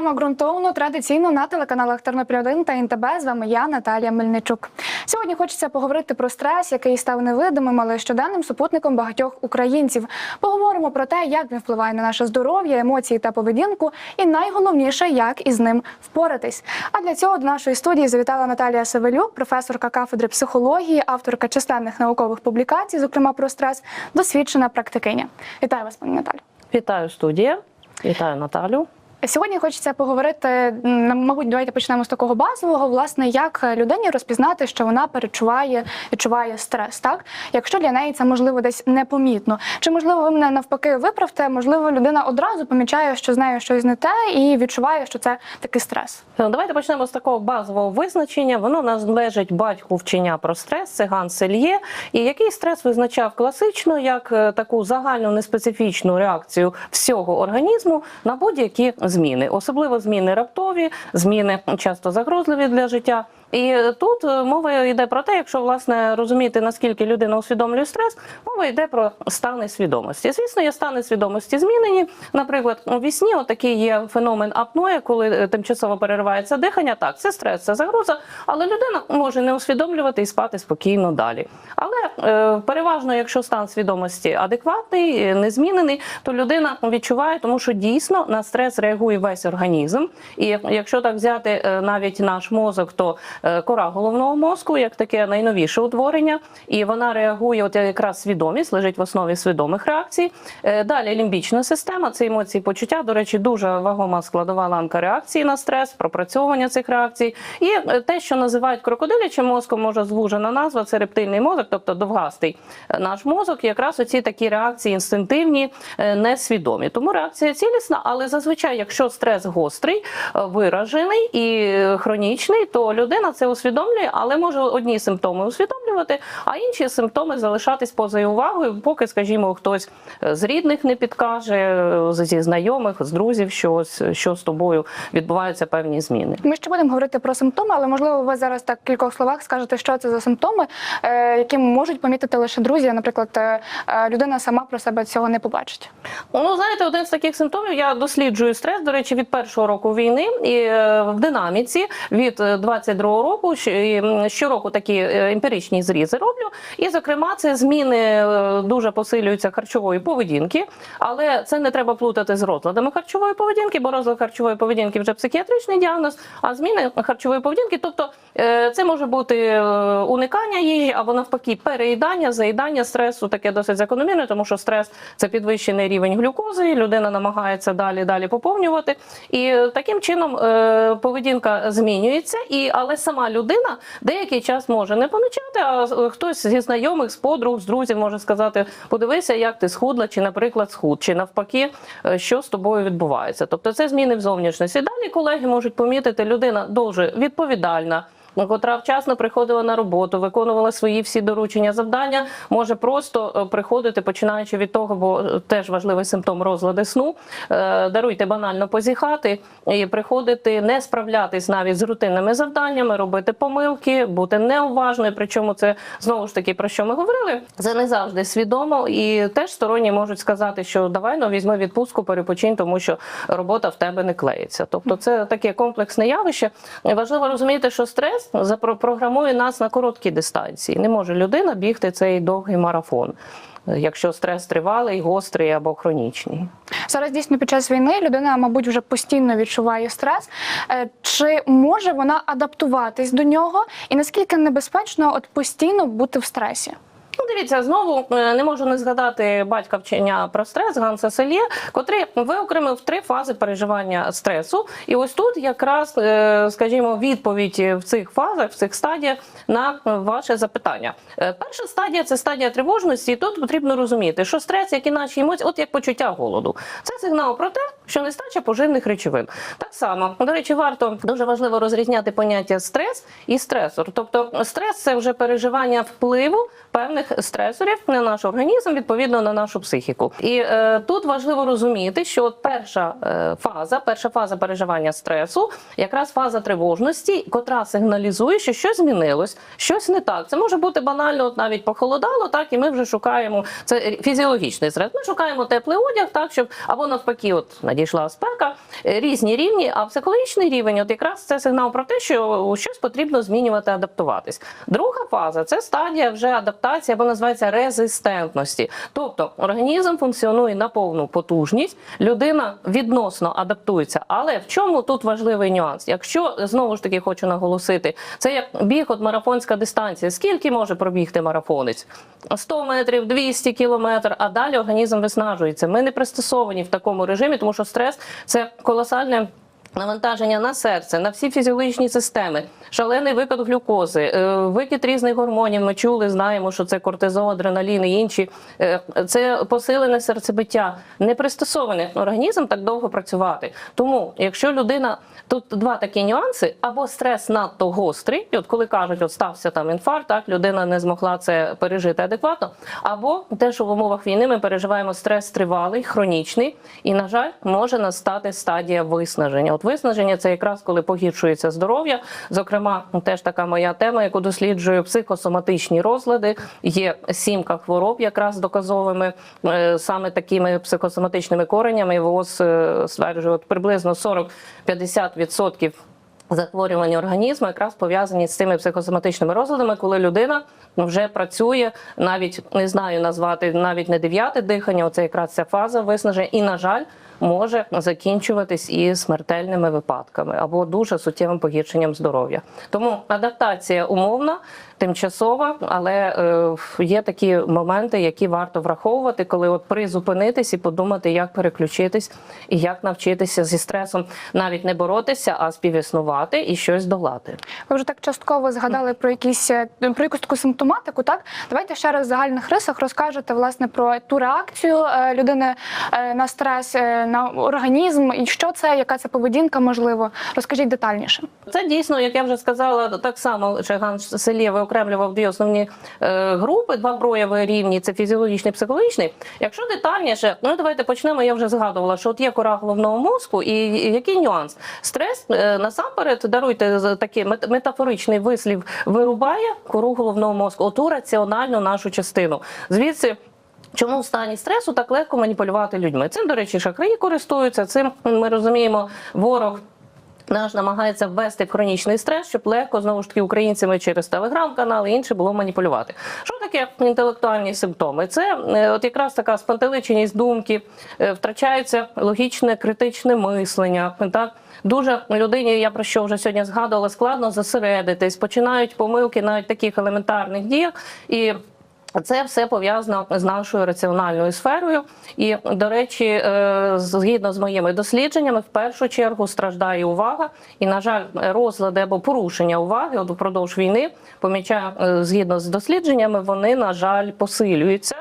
Програма ґрунтовно традиційно на телеканалах Тернопіль 1 та НТБ. З вами я, Наталія Мельничук. Сьогодні хочеться поговорити про стрес, який став невидимим, але щоденним супутником багатьох українців. Поговоримо про те, як він впливає на наше здоров'я, емоції та поведінку, і найголовніше, як із ним впоратись. А для цього до нашої студії завітала Наталія Савелюк, професорка кафедри психології, авторка численних наукових публікацій, зокрема про стрес, досвідчена практикиня. Вітаю вас, пані Наталі. Вітаю студія, вітаю Наталю. Сьогодні хочеться поговорити. Мабуть, давайте почнемо з такого базового. Власне, як людині розпізнати, що вона перечуває, відчуває стрес, так якщо для неї це можливо десь непомітно, чи можливо ви мене навпаки виправте? Можливо, людина одразу помічає, що з нею щось не те, і відчуває, що це такий стрес. Ну, Давайте почнемо з такого базового визначення. Воно належить батьку вчення про стрес, це Ганс Сельє. І який стрес визначав класично як е, таку загальну неспецифічну реакцію всього організму на будь-які зміни, особливо зміни раптові, зміни часто загрозливі для життя. І тут е, мова йде про те, якщо власне розуміти наскільки людина усвідомлює стрес, мова йде про стани свідомості. Звісно, є стани свідомості змінені. Наприклад, у вісні отакий є феномен апноє, коли е, тимчасово переривається дихання. Так, це стрес, це загроза, але людина може не усвідомлювати і спати спокійно далі. Але е, переважно, якщо стан свідомості адекватний, е, незмінений, то людина відчуває, тому що дійсно на стрес реагує весь організм. І якщо так взяти навіть наш мозок, то кора головного мозку, як таке найновіше утворення, і вона реагує, от якраз свідомість лежить в основі свідомих реакцій. Е, Далі лімбічна система, це емоції, почуття. До речі, дуже вагома складова ланка реакції на стрес, пропрацьовування цих реакцій. І е, те, що називають крокодилячим мозком, може звужена назва, це рептильний мозок, тобто довгастий е, наш мозок. Якраз оці такі реакції інстинктивні, е, несвідомі. Тому реакція цілісна, але зазвичай, якщо стрес гострий, е, виражений і е, хронічний, то людина це усвідомлює, але може одні симптоми усвідомлювати, а інші симптоми залишатись поза увагою, поки, скажімо, хтось е, з рідних не підкаже, е, зі знайомих, з друзів, що, ось- що з тобою відбуваються певні зміни. Ми ще будемо говорити про симптоми, але можливо, ви зараз так в кількох словах скажете, що це за симптоми, е, які можуть помітити лише друзі. Наприклад, е, е, людина сама про себе цього не побачить. Ну, знаєте, один з таких симптомів я досліджую стрес, до речі, від першого року війни і е, в динаміці від е, 22-го року щороку такі е, емпіричні зрізи роблю. І, зокрема, це зміни е, дуже посилюються харчової поведінки, але це не треба плутати з розладами харчової поведінки, бо розлад харчової поведінки вже психіатричний діагноз, а зміни харчової поведінки, тобто е, це може бути уникання їжі або навпаки переїдання, заїдання стресу, таке досить закономірне, тому що стрес це підвищений рівень глюкози, людина намагається далі далі поповнювати. І таким чином поведінка змінюється, і але сама людина деякий час може не помічати, а е, хтось зі знайомих, з подруг, з друзів може сказати: подивися, як ти схудла, чи, наприклад, схуд, чи навпаки, е, що з тобою відбувається. Тобто це зміни в зовнішності. Далі колеги можуть помітити, людина дуже відповідальна. Котра вчасно приходила на роботу, виконувала свої всі доручення, завдання, може просто е, приходити, починаючи від того, бо е, теж важливий симптом розлади сну. е, Даруйте банально позіхати і приходити, не справлятись навіть з рутинними завданнями, робити помилки, бути неуважною. Причому це знову ж таки про що ми говорили. Це не завжди свідомо, і теж сторонні можуть сказати, що давай ну, візьми відпустку, перепочинь, тому що робота в тебе не клеїться. Тобто, це таке комплексне явище. Важливо розуміти, що стрес запрограмує нас на короткі дистанції. Не може людина бігти цей довгий марафон, якщо стрес тривалий, гострий або хронічний. Зараз дійсно під час війни людина, мабуть, вже постійно відчуває стрес. Е, Чи може вона адаптуватись до нього, і наскільки небезпечно от постійно бути в стресі? Дивіться, знову е, не можу не згадати батька вчення про стрес Ганса Сельє, котрий виокремив три фази переживання стресу. І ось тут якраз, е, скажімо, відповідь в цих фазах, в цих стадіях на ваше запитання. Е, Перша стадія це стадія тривожності. І тут потрібно розуміти, що стрес, як і наші емоції, от як почуття голоду, це сигнал про те, що нестача поживних речовин. Так само, до речі, варто дуже важливо розрізняти поняття стрес і стресор. Тобто, стрес це вже переживання впливу певних стресорів на наш організм, відповідно на нашу психіку. І е, тут важливо розуміти, що перша е, фаза, перша фаза переживання стресу, якраз фаза тривожності, котра сигналізує, що щось змінилось, щось не так. Це може бути банально, от навіть похолодало, так і ми вже шукаємо це фізіологічний стрес. Ми шукаємо теплий одяг, так щоб або навпаки, от надійшла спека, е, різні рівні. А психологічний рівень, от якраз це сигнал про те, що щось потрібно змінювати, адаптуватись. Друга фаза це стадія вже адаптації або називається резистентності. Тобто організм функціонує на повну потужність, людина відносно адаптується. Але в чому тут важливий нюанс? Якщо знову ж таки хочу наголосити, це як біг от марафонська дистанція. Скільки може пробігти марафонець? 100 метрів, 200 кілометрів, а далі організм виснажується. Ми не пристосовані в такому режимі, тому що стрес це колосальне. Навантаження на серце, на всі фізіологічні системи, шалений викид глюкози, е, викид різних гормонів. Ми чули, знаємо, що це кортизол, адреналін і інші. Е, Це посилене серцебиття. Не пристосований організм так довго працювати. Тому, якщо людина тут два такі нюанси, або стрес надто гострий, от коли кажуть, от стався там інфаркт, так людина не змогла це пережити адекватно, або те, що в умовах війни ми переживаємо стрес тривалий, хронічний, і, на жаль, може настати стадія виснаження. От виснаження це якраз коли погіршується здоров'я. Зокрема, теж така моя тема, яку досліджую психосоматичні розлади. Є сімка хвороб, якраз доказовими е, саме такими психосоматичними коренями. ВОЗ е, стверджує, от приблизно 40-50% захворювання організму якраз пов'язані з цими психосоматичними розладами, коли людина вже працює, навіть не знаю назвати навіть не дев'яте дихання. Оце якраз ця фаза виснаження, і на жаль. Може закінчуватись і смертельними випадками або дуже суттєвим погіршенням здоров'я. Тому адаптація умовна, тимчасова, але е, є такі моменти, які варто враховувати, коли от призупинитись і подумати, як переключитись і як навчитися зі стресом навіть не боротися, а співіснувати і щось долати. Ви вже так частково згадали про якісь е, про якусь таку симптоматику. Так давайте ще раз в загальних рисах розкажете власне про ту реакцію е, людини на стрес, на організм, і що це, яка це поведінка, можливо. Розкажіть детальніше. Це дійсно, як я вже сказала, так само Чаган Селє виокремлював дві основні е, групи, два прояви рівні це фізіологічний психологічний. Якщо детальніше, ну давайте почнемо. Я вже згадувала, що от є кора головного мозку, і який нюанс? Стрес е, насамперед даруйте такий мет- метафоричний вислів, вирубає кору головного мозку, оту раціональну нашу частину. Звідси. Чому в стані стресу так легко маніпулювати людьми? Цим, до речі, шахраї користуються. Цим ми розуміємо, ворог наш намагається ввести в хронічний стрес, щоб легко знову ж таки українцями через телеграм-канали і інше було маніпулювати. Що таке інтелектуальні симптоми? Це е, от якраз така спантеличеність думки, е, втрачається логічне критичне мислення. Так дуже людині, я про що вже сьогодні згадувала, складно зосередитись, починають помилки навіть таких елементарних діях і. Це все пов'язано з нашою раціональною сферою, і до речі, е, згідно з моїми дослідженнями, в першу чергу страждає увага, і на жаль, розлади або порушення уваги от упродовж війни помічаю е, згідно з дослідженнями, вони на жаль посилюються.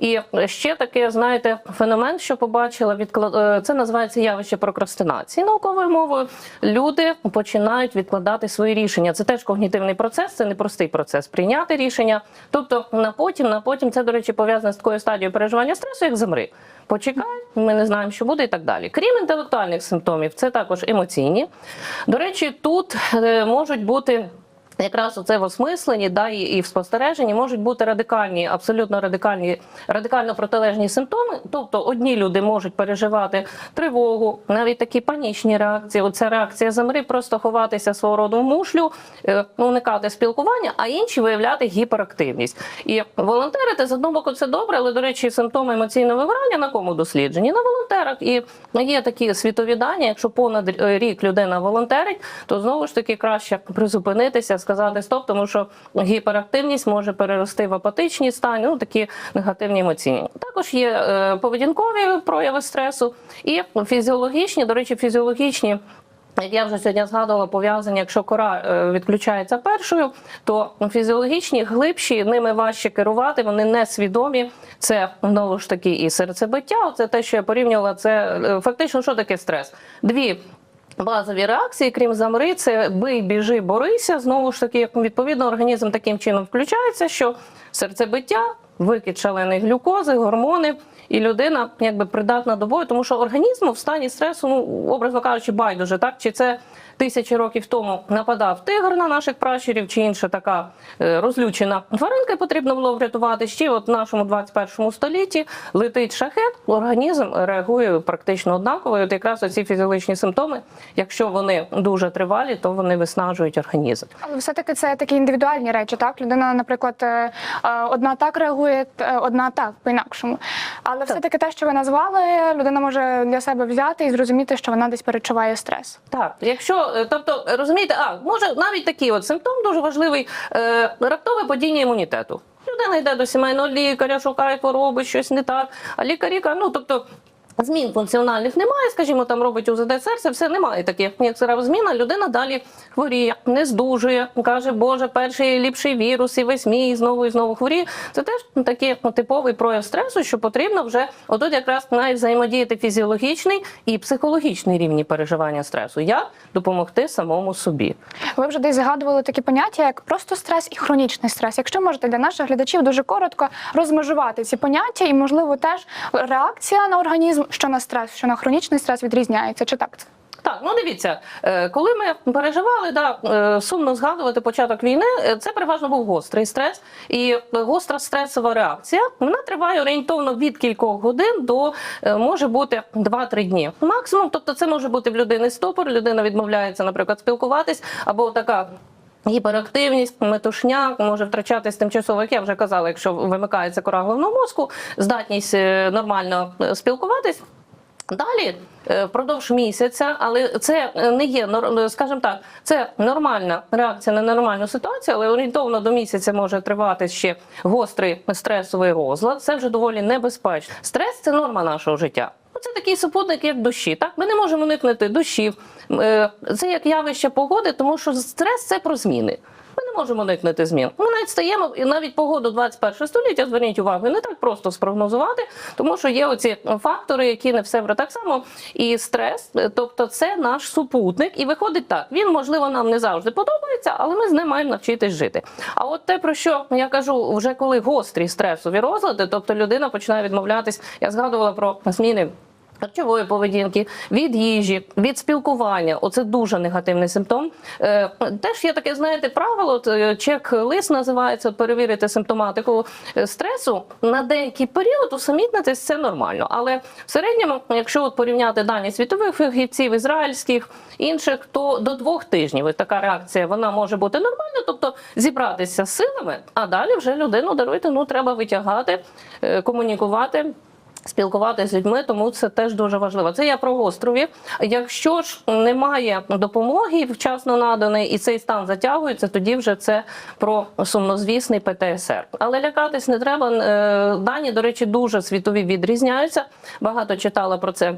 І ще таке, знаєте, феномен, що побачила, відклад... е, це називається явище прокрастинації. Науковою мовою люди починають відкладати свої рішення. Це теж когнітивний процес, це непростий процес прийняти рішення. Тобто на потім, на потім це, до речі, пов'язане з такою стадією переживання стресу, як замри. Почекай, ми не знаємо, що буде, і так далі. Крім інтелектуальних симптомів, це також емоційні. До речі, тут е, можуть бути. Якраз у це в осмисленні, да, і, і в спостереженні можуть бути радикальні, абсолютно радикальні, радикально протилежні симптоми. Тобто одні люди можуть переживати тривогу, навіть такі панічні реакції. Оця реакція замри, просто ховатися свого роду в мушлю, е, уникати спілкування, а інші виявляти гіперактивність. І волонтерити з одного боку це добре, але до речі, симптоми емоційного вигорання на кому досліджені? На волонтерах. І є такі світові дані. Якщо понад е, рік людина волонтерить, то знову ж таки краще призупинитися, сказати стоп, тому що гіперактивність може перерости в апатичні стані, ну такі негативні емоційні. Також є е, поведінкові прояви стресу і фізіологічні. До речі, фізіологічні. Як я вже сьогодні згадувала, пов'язані, якщо кора е, відключається першою, то фізіологічні, глибші, ними важче керувати, вони несвідомі. Це знову ж таки і серцебиття. Це те, що я порівнювала. Це е, фактично, що таке стрес? Дві Базові реакції, крім замри, це бий, біжи, борися. Знову ж таки, як відповідно, організм таким чином включається, що серцебиття, викид шаленої глюкози, гормони і людина якби придатна до бою, тому що організму в стані стресу, ну образно кажучи, байдуже, так чи це. Тисячі років тому нападав тигр на наших пращурів, чи інша така е, розлючена тваринка, потрібно було врятувати. Ще от в нашому 21 столітті летить шахет, організм реагує практично однаково. І От якраз оці фізіологічні симптоми, якщо вони дуже тривалі, то вони виснажують організм. Але все-таки це такі індивідуальні речі, так? Людина, наприклад, е, е, одна так реагує, одна так по-інакшому. Але все-таки те, що ви назвали, людина може для себе взяти і зрозуміти, що вона десь перечуває стрес. Так, якщо тобто розумієте, а може навіть такий от симптом дуже важливий е, раптове падіння імунітету. Людина йде до сімейного лікаря, шукає хвороби, щось не так. А лікарі кажуть, ну тобто. Змін функціональних немає, скажімо, там робить УЗД серця, все немає таких. Як зрава зміна, людина далі хворіє, не здужує, каже, Боже, перший ліпший вірус, і весь мій, і знову і знову хворіє. Це теж такий типовий прояв стресу, що потрібно вже отут якраз навіть взаємодіяти фізіологічний і психологічний рівні переживання стресу. Як допомогти самому собі? Ви вже десь згадували такі поняття, як просто стрес і хронічний стрес. Якщо можете для наших глядачів дуже коротко розмежувати ці поняття, і можливо теж реакція на організм, що на стрес, що на хронічний стрес відрізняється, чи так це? Так, ну дивіться, е, коли ми переживали, да, е, сумно згадувати початок війни, е, це переважно був гострий стрес, і гостра стресова реакція вона триває орієнтовно від кількох годин до може бути 2-3 дні. Максимум, тобто це може бути в людини стопор, людина відмовляється, наприклад, спілкуватись, або така. Гіперактивність, метушня може втрачатись тимчасово, як я вже казала, якщо вимикається кора головного мозку, здатність е, нормально е, спілкуватись. Далі е, впродовж місяця, але це не є скажімо так, це нормальна реакція на нормальну ситуацію, але орієнтовно до місяця може тривати ще гострий стресовий розлад. Це вже доволі небезпечно. Стрес це норма нашого життя. Це такий супутник, як дощі. Так ми не можемо уникнути дощів. Е, Це як явище погоди, тому що стрес це про зміни. Ми не можемо уникнути змін. Ми навіть стаємо і навіть погоду 21 століття. Зверніть увагу, не так просто спрогнозувати, тому що є оці фактори, які не все так само. І стрес, е, тобто це наш супутник, і виходить так. Він можливо нам не завжди подобається, але ми з ним маємо навчитись жити. А от те, про що я кажу, вже коли гострі стресові розлади, тобто людина починає відмовлятись, я згадувала про зміни. Харчової поведінки, від їжі, від спілкування оце дуже негативний симптом. Е, теж є таке, знаєте, правило, е, чек-лист називається перевірити симптоматику е, стресу. На деякий період усамітнитись це нормально. Але в середньому, якщо от порівняти дані світових фахівців, ізраїльських інших, то до двох тижнів така реакція вона може бути нормальна, тобто зібратися з силами, а далі вже людину даруйте, ну треба витягати, комунікувати. Спілкуватися з людьми, тому це теж дуже важливо. Це я про гострові. Якщо ж немає допомоги вчасно наданої, і цей стан затягується, тоді вже це про сумнозвісний ПТСР. Але лякатись не треба. Е, Дані, до речі, дуже світові відрізняються. Багато читала про це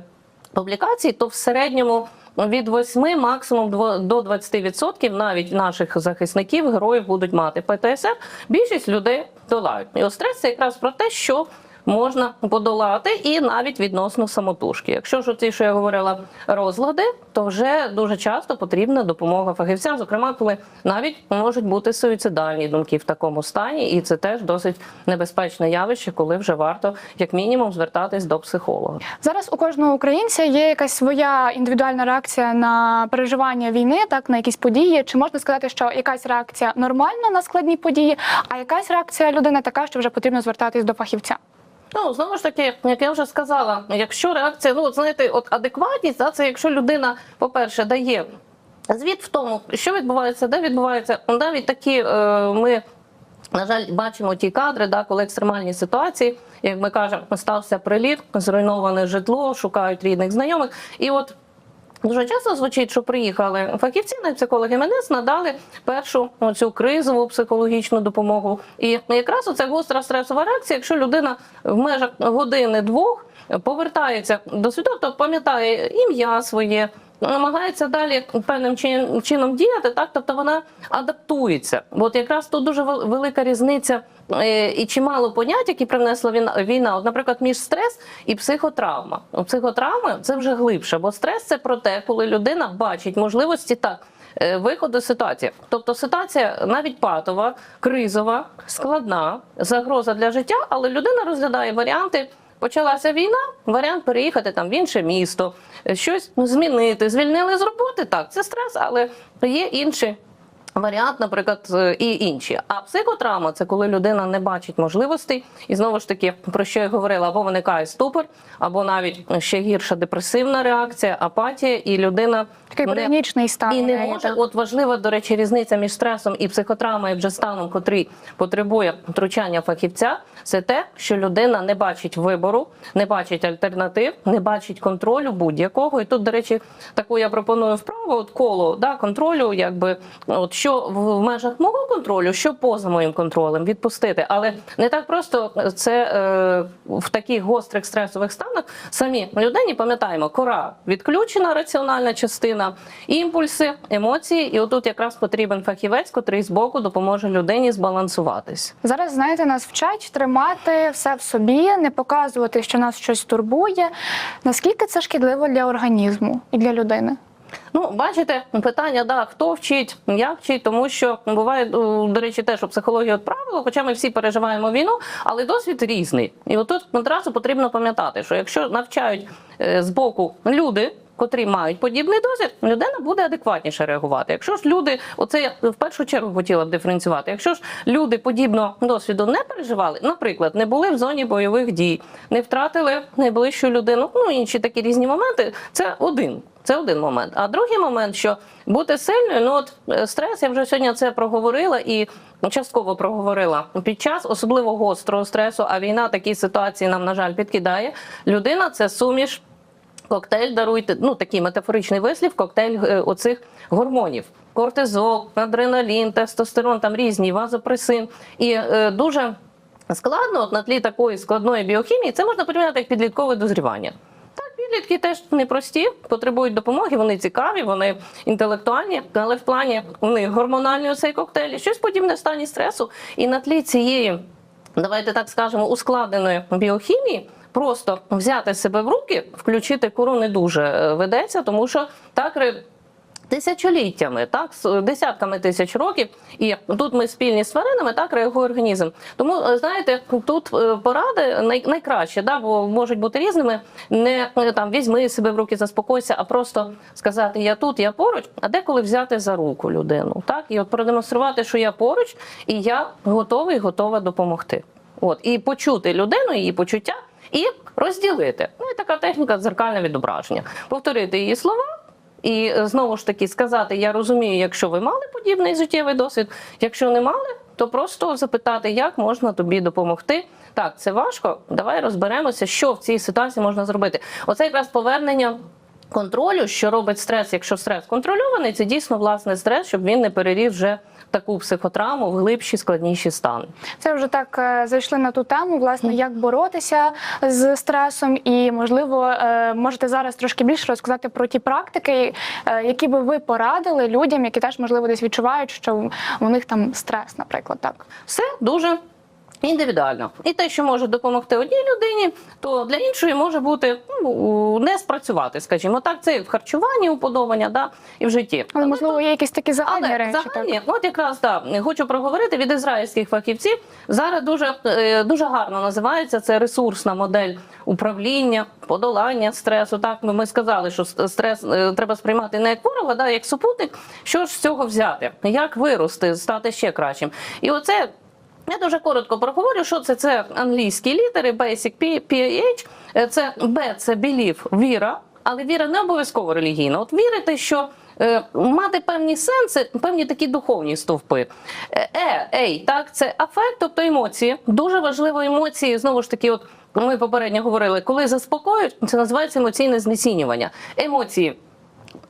публікацій, то в середньому. Від 8 максимум до 20% навіть наших захисників, героїв будуть мати ПТСР. Більшість людей долають. І от стрес це якраз про те, що можна подолати, і навіть відносно самотужки. Якщо ж ті, що я говорила, розлади, то вже дуже часто потрібна допомога фахівця. Зокрема, коли навіть можуть бути суїцидальні думки в такому стані, і це теж досить небезпечне явище, коли вже варто як мінімум звертатись до психолога. Зараз у кожного українця є якась своя індивідуальна реакція на переживання війни, так на якісь події. Чи можна сказати, що якась реакція нормальна на складні події, а якась реакція людини така, що вже потрібно звертатись до фахівця? Ну знову ж таки, як я вже сказала, якщо реакція, ну от знаєте, от адекватність, да, це якщо людина, по-перше, дає звіт в тому, що відбувається, де відбувається, навіть такі е, ми. На жаль, бачимо ті кадри, да, коли екстремальні ситуації, як ми кажемо, стався приліт, зруйноване житло, шукають рідних знайомих. І от Дуже часто звучить, що приїхали фахівці, на психологи МНС надали першу цю кризову психологічну допомогу. І якраз оця гостра стресова реакція, якщо людина в межах години-двох повертається до світу, то пам'ятає ім'я своє. Намагається далі певним чин- чином діяти, так тобто вона адаптується. От якраз тут дуже велика різниця е, і чимало понять, які принесла війна. От, наприклад, між стрес і психотравма. От Психотравма це вже глибше, бо стрес це про те, коли людина бачить можливості так. е, Виходу ситуації, тобто ситуація навіть патова, кризова, складна, загроза для життя, але людина розглядає варіанти почалася війна, варіант переїхати там в інше місто, щось змінити, звільнили з роботи. Так, це стрес, але є інші. Варіант, наприклад, е, і інші. А психотравма це коли людина не бачить можливостей, і знову ж таки, про що я говорила, або виникає ступор, або навіть ще гірша депресивна реакція, апатія, і людина Такий не- стан. і не може. так. От важлива, до речі, різниця між стресом і психотравмою, вже станом, котрий потребує втручання фахівця, це те, що людина не бачить вибору, не бачить альтернатив, не бачить контролю будь-якого. І тут, до речі, таку я пропоную вправу, от коло да, контролю, якби от що в, межах мого контролю, що поза моїм контролем, відпустити. Але не так просто це е, в таких гострих стресових станах самі людині пам'ятаємо, кора відключена раціональна частина, імпульси, емоції, і отут якраз потрібен фахівець, котрий збоку допоможе людині збалансуватись. Зараз, знаєте, нас вчать тримати все в собі, не показувати, що нас щось турбує. Наскільки це шкідливо для організму і для людини? Ну, бачите, питання, да, хто вчить, як вчить, тому що буває, до речі, теж у психології от правило, хоча ми всі переживаємо війну, але досвід різний. І отут одразу потрібно пам'ятати, що якщо навчають е, з боку люди. Котрі мають подібний досвід, людина буде адекватніше реагувати. Якщо ж люди, оце я в першу чергу хотіла б диференціювати. Якщо ж люди подібного досвіду не переживали, наприклад, не були в зоні бойових дій, не втратили найближчу людину, ну інші такі різні моменти, це один. Це один момент. А другий момент, що бути сильною, ну от е, стрес, я вже сьогодні це проговорила і частково проговорила під час особливо гострого стресу. А війна такі ситуації нам, на жаль, підкидає. Людина це суміш. Коктейль даруйте, ну такий метафоричний вислів, коктейль е, оцих гормонів: кортизол, адреналін, тестостерон, там різні, вазопресин. І е, дуже складно от на тлі такої складної біохімії, це можна порівняти як підліткове дозрівання. Так, підлітки теж непрості, потребують допомоги, вони цікаві, вони інтелектуальні, але в плані у них гормональний оцей коктейль, щось подібне в стані стресу. І на тлі цієї, давайте так скажемо, ускладненої біохімії. Просто взяти себе в руки, включити куру не дуже е, ведеться, тому що так тисячоліттями, так десятками тисяч років, і тут ми спільні з тваринами, так реагує організм. Тому е, знаєте, тут е, поради най, найкраще, да, бо можуть бути різними. Не там візьми себе в руки, заспокойся, а просто сказати Я тут, я поруч, а деколи взяти за руку людину, так і от продемонструвати, що я поруч, і я готовий, готова допомогти. От і почути людину, її почуття. І розділити. Ну і така техніка дзеркальне відображення. Повторити її слова, і е, знову ж таки сказати: я розумію, якщо ви мали подібний життєвий досвід, якщо не мали, то просто запитати, як можна тобі допомогти. Так, це важко. Давай розберемося, що в цій ситуації можна зробити. Оце якраз повернення. Контролю, що робить стрес, якщо стрес контрольований, це дійсно власне стрес, щоб він не переріс вже таку психотравму в глибші складніші стани. Це вже так е, зайшли на ту тему, власне, як боротися з стресом, і можливо, е, можете зараз трошки більше розказати про ті практики, е, які би ви порадили людям, які теж можливо десь відчувають, що у них там стрес, наприклад, так. Все дуже індивідуально. І те, що може допомогти одній людині, то для іншої може бути ну, не спрацювати, скажімо так. Це і в харчуванні уподобання, да, і в житті. Але можливо є якісь такі загальні Але речі. загальні, от якраз так, хочу проговорити від ізраїльських фахівців. Зараз дуже, е, дуже гарно називається це ресурсна модель управління, подолання стресу. Так ми сказали, що стрес е, треба сприймати не як ворога, да, як супутник. Що ж з цього взяти? Як вирости, стати ще кращим? І оце. Я дуже коротко проговорю, що це. Це англійські літери, Basic P- PAH. Е, Це B – це belief, віра, але віра не обов'язково релігійна. От вірити, що е, мати певні сенси, певні такі духовні стовпи. Е, Е, ей, так, це афект, тобто емоції. Дуже важливо емоції. Знову ж таки, от ми попередньо говорили, коли заспокоюють, це називається емоційне знецінювання. Емоції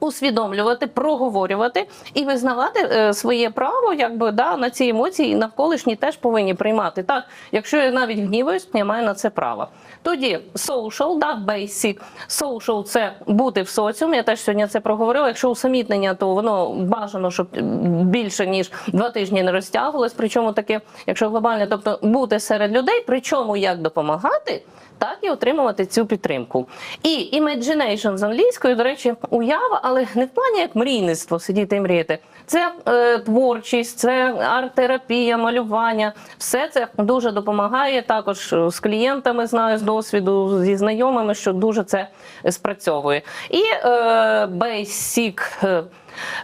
усвідомлювати, проговорювати і визнавати е, своє право, якби да на ці емоції і навколишні теж повинні приймати. Так, якщо я навіть гніваюсь, я маю на це право. Тоді social, да, basic. Social – це бути в соціумі. Я теж сьогодні це проговорила. Якщо усамітнення, то воно бажано, щоб більше ніж два тижні не розтягувалось. Причому таке, якщо глобальне, тобто бути серед людей, причому як допомагати. так і отримувати цю підтримку. І imagination з англійської, до речі, уява, але не в плані як мрійництво, сидіти і мріяти. Це е, творчість, це арт-терапія, малювання. Все це дуже допомагає. Також е, з клієнтами знаю з досвіду, зі знайомими, що дуже це спрацьовує. І е, basic е,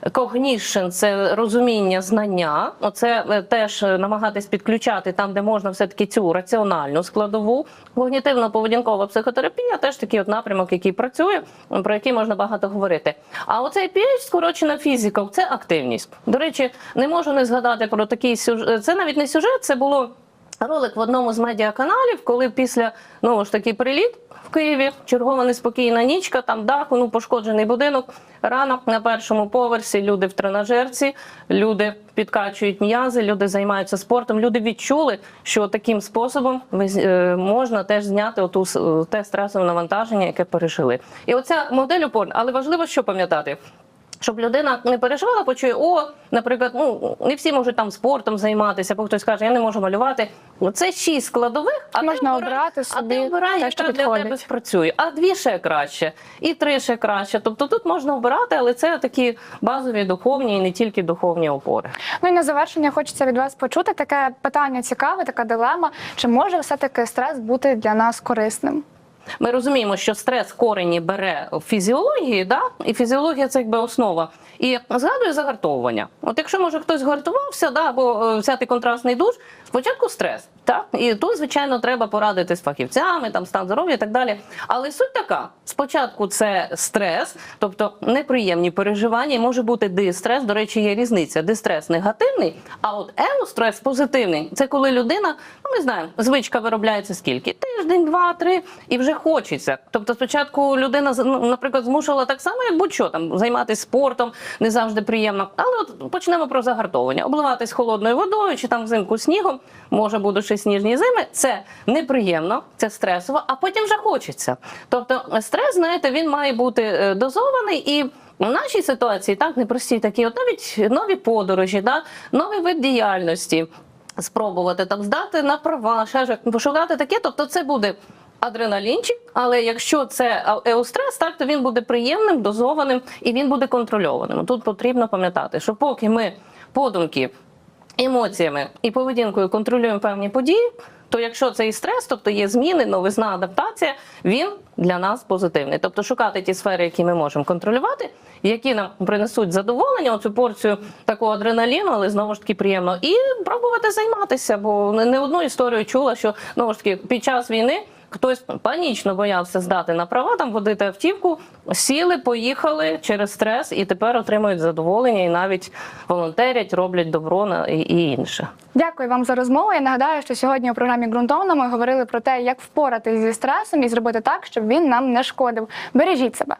Cognition – це розуміння знання. Оце е, теж е, намагатись підключати там, де можна все-таки цю раціональну складову. Когнітивно-поведінкова психотерапія теж такий от напрямок, який працює, про який можна багато говорити. А оцей PH, скорочена фізика, це активність. До речі, не можу не згадати про такий сюжет. Це навіть не сюжет, це було. Ролик в одному з медіаканалів, коли після ну ж таки приліт в Києві, чергова неспокійна нічка, там дах, ну пошкоджений будинок. Ранок на першому поверсі люди в тренажерці, люди підкачують м'язи, люди займаються спортом. Люди відчули, що таким способом е, можна теж зняти оту е, те стресове навантаження, яке пережили. І оця модель опорна, але важливо, що пам'ятати. Щоб людина не переживала, почує, о, наприклад, ну не всі можуть там спортом займатися, або хтось каже, я не можу малювати. Це шість складових, а Можна ти обирай, обрати а ти що яка для підходить. тебе спрацює. А дві ще краще, і три ще краще. Тобто тут можна обирати, але це такі базові духовні і не тільки духовні опори. Ну і на завершення хочеться від вас почути таке питання цікаве, така дилема. Чи може все-таки стрес бути для нас корисним? Ми розуміємо, що стрес корені бере в фізіології, да? і фізіологія це якби основа. І згадую загартовування. От якщо може хтось гартувався, да, або е, взяти контрастний душ, спочатку стрес. Так? І тут, звичайно, треба порадити з фахівцями, там стан здоров'я і так далі. Але суть така: спочатку це стрес, тобто неприємні переживання, і може бути дистрес. До речі, є різниця. Дистрес негативний, а от еустрес позитивний. Це коли людина, ну ми знаємо, звичка виробляється скільки? Тиждень, два, три, і вже хочеться. Тобто, спочатку людина, ну, наприклад, змушувала так само, як будь-що там займатися спортом, не завжди приємно. Але от почнемо про загартовування. Обливатись холодною водою чи там взимку снігом, може бути сніжні зими. Це неприємно, це стресово, а потім вже хочеться. Тобто, стрес, знаєте, він має бути е, дозований і. В нашій ситуації так непрості такі, от навіть нові подорожі, да, новий вид діяльності, спробувати там здати на права, ще ж пошукати таке. Тобто, це буде адреналінчик, але якщо це еустрес, так то він буде приємним, дозованим і він буде контрольованим. Тут потрібно пам'ятати, що поки ми подумки, емоціями і поведінкою контролюємо певні події. То якщо це і стрес, тобто є зміни, новизна, адаптація, він для нас позитивний. Тобто шукати ті сфери, які ми можемо контролювати, які нам принесуть задоволення, оцю порцію такого адреналіну, але знову ж таки приємно, і пробувати займатися. Бо не одну історію чула, що знову ж таки під час війни. Хтось панічно боявся здати на права, там водити автівку, сіли, поїхали через стрес і тепер отримують задоволення і навіть волонтерять, роблять добро на і, інше. Дякую вам за розмову. Я нагадаю, що сьогодні у програмі ґрунтовно ми говорили про те, як впоратись зі стресом і зробити так, щоб він нам не шкодив. Бережіть себе.